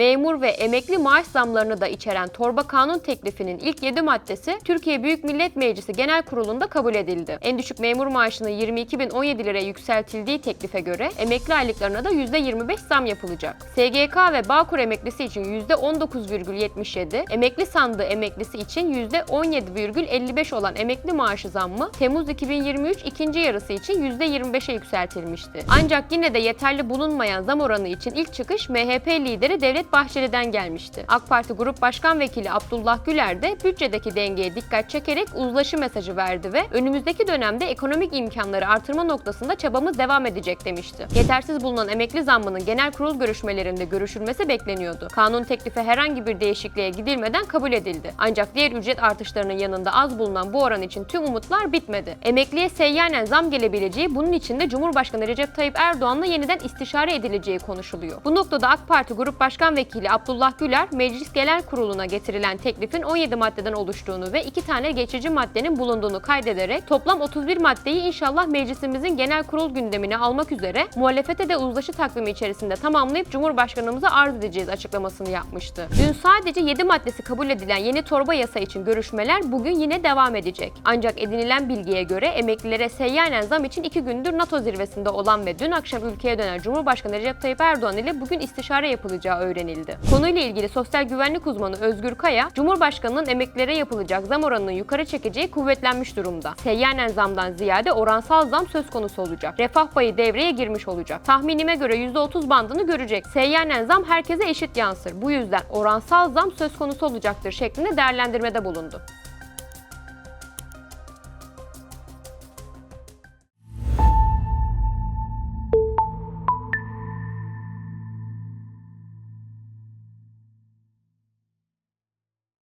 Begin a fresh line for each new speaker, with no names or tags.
memur ve emekli maaş zamlarını da içeren torba kanun teklifinin ilk 7 maddesi Türkiye Büyük Millet Meclisi Genel Kurulu'nda kabul edildi. En düşük memur maaşının 22.017 liraya yükseltildiği teklife göre emekli aylıklarına da %25 zam yapılacak. SGK ve Bağkur emeklisi için %19,77, emekli sandığı emeklisi için %17,55 olan emekli maaşı zammı Temmuz 2023 ikinci yarısı için %25'e yükseltilmişti. Ancak yine de yeterli bulunmayan zam oranı için ilk çıkış MHP lideri Devlet Bahçeli'den gelmişti. AK Parti Grup Başkan Vekili Abdullah Güler de bütçedeki dengeye dikkat çekerek uzlaşı mesajı verdi ve önümüzdeki dönemde ekonomik imkanları artırma noktasında çabamız devam edecek demişti. Yetersiz bulunan emekli zammının genel kurul görüşmelerinde görüşülmesi bekleniyordu. Kanun teklifi herhangi bir değişikliğe gidilmeden kabul edildi. Ancak diğer ücret artışlarının yanında az bulunan bu oran için tüm umutlar bitmedi. Emekliye seyyanen zam gelebileceği bunun için de Cumhurbaşkanı Recep Tayyip Erdoğan'la yeniden istişare edileceği konuşuluyor. Bu noktada AK Parti Grup Başkan Vekili Abdullah Güler, Meclis Genel Kurulu'na getirilen teklifin 17 maddeden oluştuğunu ve 2 tane geçici maddenin bulunduğunu kaydederek toplam 31 maddeyi inşallah meclisimizin genel kurul gündemine almak üzere muhalefete de uzlaşı takvimi içerisinde tamamlayıp Cumhurbaşkanımıza arz edeceğiz açıklamasını yapmıştı. Dün sadece 7 maddesi kabul edilen yeni torba yasa için görüşmeler bugün yine devam edecek. Ancak edinilen bilgiye göre emeklilere seyyanen zam için 2 gündür NATO zirvesinde olan ve dün akşam ülkeye dönen Cumhurbaşkanı Recep Tayyip Erdoğan ile bugün istişare yapılacağı öğrenildi. Konuyla ilgili sosyal güvenlik uzmanı Özgür Kaya, Cumhurbaşkanının emeklilere yapılacak zam oranını yukarı çekeceği kuvvetlenmiş durumda. Seyyanen zamdan ziyade oransal zam söz konusu olacak. Refah payı devreye girmiş olacak. Tahminime göre %30 bandını görecek. Seyyanen zam herkese eşit yansır. Bu yüzden oransal zam söz konusu olacaktır şeklinde değerlendirmede bulundu.